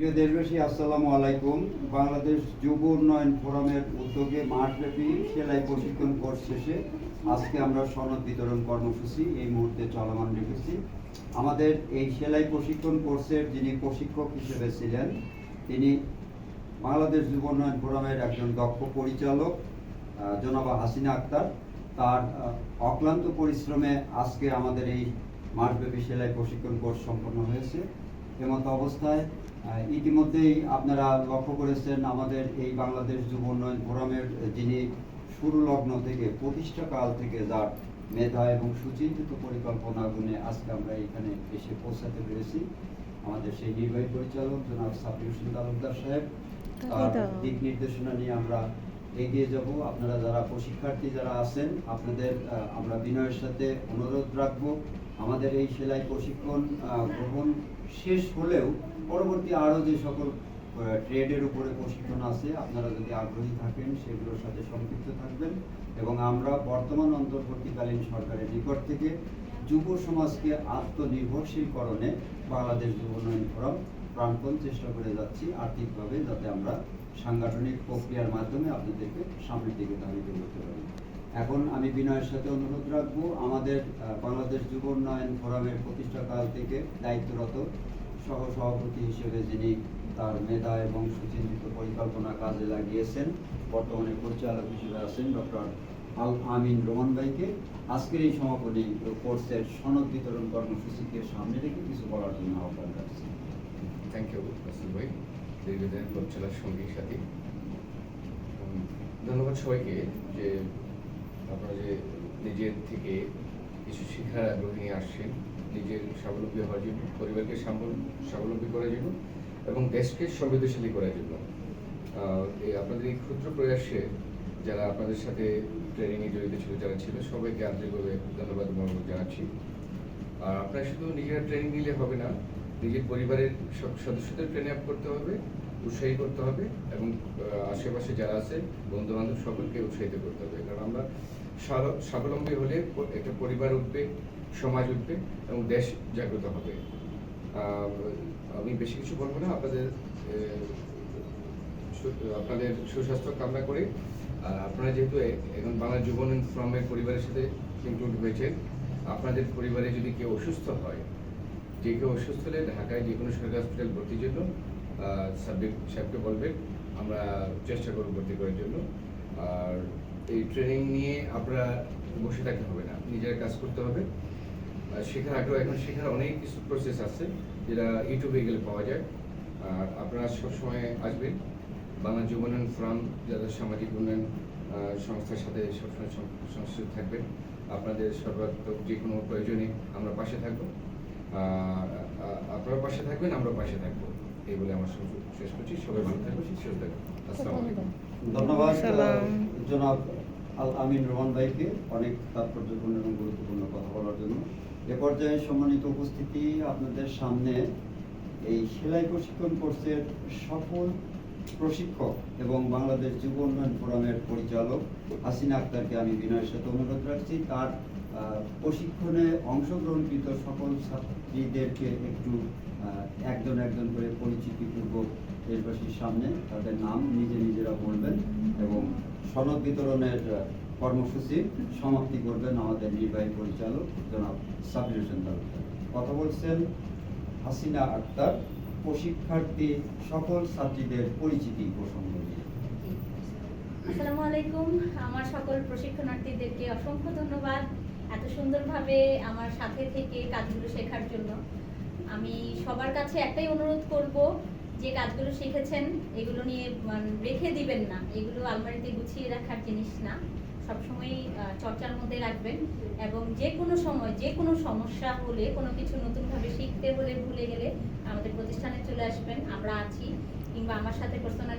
প্রিয় দেশবাসী, আসসালামু আলাইকুম। বাংলাদেশ যুব উন্নয়ন ফোরামের উদ্যোগে মাঠব্যাপী সেলাই প্রশিক্ষণ কোর্স শেষে আজকে আমরা সনদ বিতরণ কর্মসূচি এই মুহূর্তে চলমান রেখেছি। আমাদের এই সেলাই প্রশিক্ষণ কোর্সের যিনি প্রশিক্ষক হিসেবে ছিলেন, তিনি বাংলাদেশ যুব উন্নয়ন ফোরামের একজন দক্ষ পরিচালক জনাবা হাসিনা আক্তার। তার অক্লান্ত পরিশ্রমে আজকে আমাদের এই মাঠব্যাপী সেলাই প্রশিক্ষণ কোর্স সম্পন্ন হয়েছে। এমত অবস্থায়। ইতিমধ্যেই আপনারা লক্ষ্য করেছেন আমাদের এই বাংলাদেশ যুব উন্নয়ন ফোরামের যিনি শুরু লগ্ন থেকে প্রতিষ্ঠা কাল থেকে যার মেধা এবং সুচিন্তিত পরিকল্পনা গুণে আজকে আমরা এখানে এসে পৌঁছাতে পেরেছি। আমাদের সেই নির্বাহী পরিচালক জনাব সাফির হোসেন তালুকদার সাহেব তার দিক নির্দেশনা নিয়ে আমরা এগিয়ে যাব। আপনারা যারা প্রশিক্ষার্থী যারা আছেন আপনাদের আমরা বিনয়ের সাথে অনুরোধ রাখব। আমাদের এই সেলাই প্রশিক্ষণ গ্রহণ শেষ হলেও পরবর্তী আরও যে সকল ট্রেডের উপরে প্রশিক্ষণ আছে, আপনারা যদি আগ্রহী থাকেন, সেগুলোর সাথে সম্পৃক্ত থাকবেন এবং আমরা বর্তমান অন্তর্বর্তীকালীন সরকারের নিকট থেকে যুব সমাজকে আত্মনির্ভরশীলকরণে বাংলাদেশ যুব উন্নয়ন ফোরাম প্রাণপণ চেষ্টা করে যাচ্ছি আর্থিকভাবে, যাতে আমরা সাংগঠনিক প্রক্রিয়ার মাধ্যমে আপনাদেরকে সামনের দিকে ধাবিত করতে পারি এখন আমি বিনয়ের সাথে অনুরোধ রাখব। আমাদের বাংলাদেশ যুব উন্নয়ন ফোরামের প্রতিষ্ঠাকাল থেকে দায়িত্বরত সহ সভাপতি হিসেবে যিনি তার মেধা এবং সুচিন্তিত পরিকল্পনা কাজে লাগিয়েছেন, বর্তমানে পরিচালক হিসেবে আছেন ডক্টর আল আমিন রোমান ভাইকে। আজকের এই সমাপনী কোর্সের সনদ বিতরণ কর্মসূচিকে সামনে রেখে কিছু বলার জন্য আহ্বান রাখছি থ্যাংক ইউ ভাই। দীর্ঘদিন পথ চলার ধন্যবাদ সবাইকে যে আপনারা যে নিজের থেকে কিছু শিক্ষার আগ্রহ নিয়ে আসছেন নিজের স্বাবলম্বী হওয়ার জন্য, পরিবারকে স্বাবলম্বী করার জন্য এবং দেশকে সমৃদ্ধশালী করার জন্য। আপনাদের এই ক্ষুদ্র প্রয়াসে যারা আপনাদের সাথে ট্রেনিংয়ে জড়িত ছিল, যারা ছিল, সবাইকে আন্তরিকভাবে ধন্যবাদ মনোযোগ জানাচ্ছি। আর আপনার শুধু নিজেরা ট্রেনিং নিলে হবে না, নিজের পরিবারের সব সদস্যদের ট্রেন আপ করতে হবে। উৎসাহী করতে হবে এবং আশেপাশে যারা আছে বন্ধু বান্ধব সকলকে উৎসাহিত করতে হবে। কারণ আমরা স্বাবলম্বী হলে একটা পরিবার উঠবে, সমাজ উঠবে এবং দেশ জাগ্রত হবে। আমি বেশি কিছু বলব না, আপনাদের আপনাদের সুস্বাস্থ্য কামনা করে। আর আপনারা যেহেতু এখন বাংলা জীবন ফ্রমের পরিবারের সাথে ইনক্লুড হয়েছেন, আপনাদের পরিবারে যদি কেউ অসুস্থ হয়, যে কেউ অসুস্থ হলে ঢাকায় যে কোনো সরকারি হসপিটাল ভর্তির জন্য সাবজেক্ট সাহেবকে বলবেন আমরা চেষ্টা করব ভর্তি করার জন্য। আর এই ট্রেনিং নিয়ে আপনারা বসে থাকতে হবে না, নিজেরা কাজ করতে হবে। শেখার আগ্রহ, এখন শেখার অনেক কিছু প্রসেস আছে যেটা ইউটিউবে গেলে পাওয়া যায়। আর আপনারা সবসময় আসবেন। বাংলা যুব উন্নয়ন ফোরাম যাদের সামাজিক উন্নয়ন সংস্থার সাথে সবসময় সংশ্লিষ্ট থাকবেন। আপনাদের সর্বাত্মক যে কোনো প্রয়োজনে আমরা পাশে থাকব। আপনারা পাশে থাকবেন আমরা পাশে থাকব। এই বলে আমার শেষ করছি। সবাই ভালো আসসালামু আলাইকুম। ধন্যবাদ জনাব আল আমিন রোমান ভাইকে অনেক তাৎপর্যপূর্ণ এবং গুরুত্বপূর্ণ কথা বলার জন্য। এ পর্যায়ে সম্মানিত উপস্থিতি আপনাদের সামনে এই সেলাই প্রশিক্ষণ কোর্সের সফল প্রশিক্ষক এবং বাংলাদেশ যুব উন্নয়ন ফোরামের পরিচালক হাসিনা আক্তারকে আমি বিনয়ের সাথে অনুরোধ রাখছি। তার প্রশিক্ষণে অংশগ্রহণকৃত সকল ছাত্রীদেরকে একটু একজন একজন করে পরিচিতিপূর্বক দেশবাসীর সামনে তাদের নাম নিজে নিজেরা বলবেন এবং সনদ বিতরণের কর্মসূচির সমাপ্তি করবেন আমাদের নির্বাহী পরিচালক জনাব সাবির হোসেন কথা বলছেন হাসিনা আক্তার, প্রশিক্ষার্থী সকল ছাত্রীদের পরিচিতি প্রসঙ্গ আসসালামু আলাইকুম। আমার সকল প্রশিক্ষণার্থীদেরকে অসংখ্য ধন্যবাদ। এত সুন্দরভাবে আমার সাথে থেকে কাজগুলো শেখার জন্য। আমি সবার কাছে একটাই অনুরোধ করব, যে কাজগুলো শিখেছেন, এগুলো নিয়ে রেখে দিবেন না। এগুলো আলমারিতে গুছিয়ে রাখার জিনিস না। সবসময় চর্চার মধ্যে রাখবেন এবং যে কোনো সময় যে কোনো সমস্যা হলে, কোনো কিছু নতুনভাবে শিখতে হলে ভুলে গেলে আমাদের প্রতিষ্ঠানে চলে আসবেন। আমরা আছি, কিংবা আমার সাথে পার্সোনালি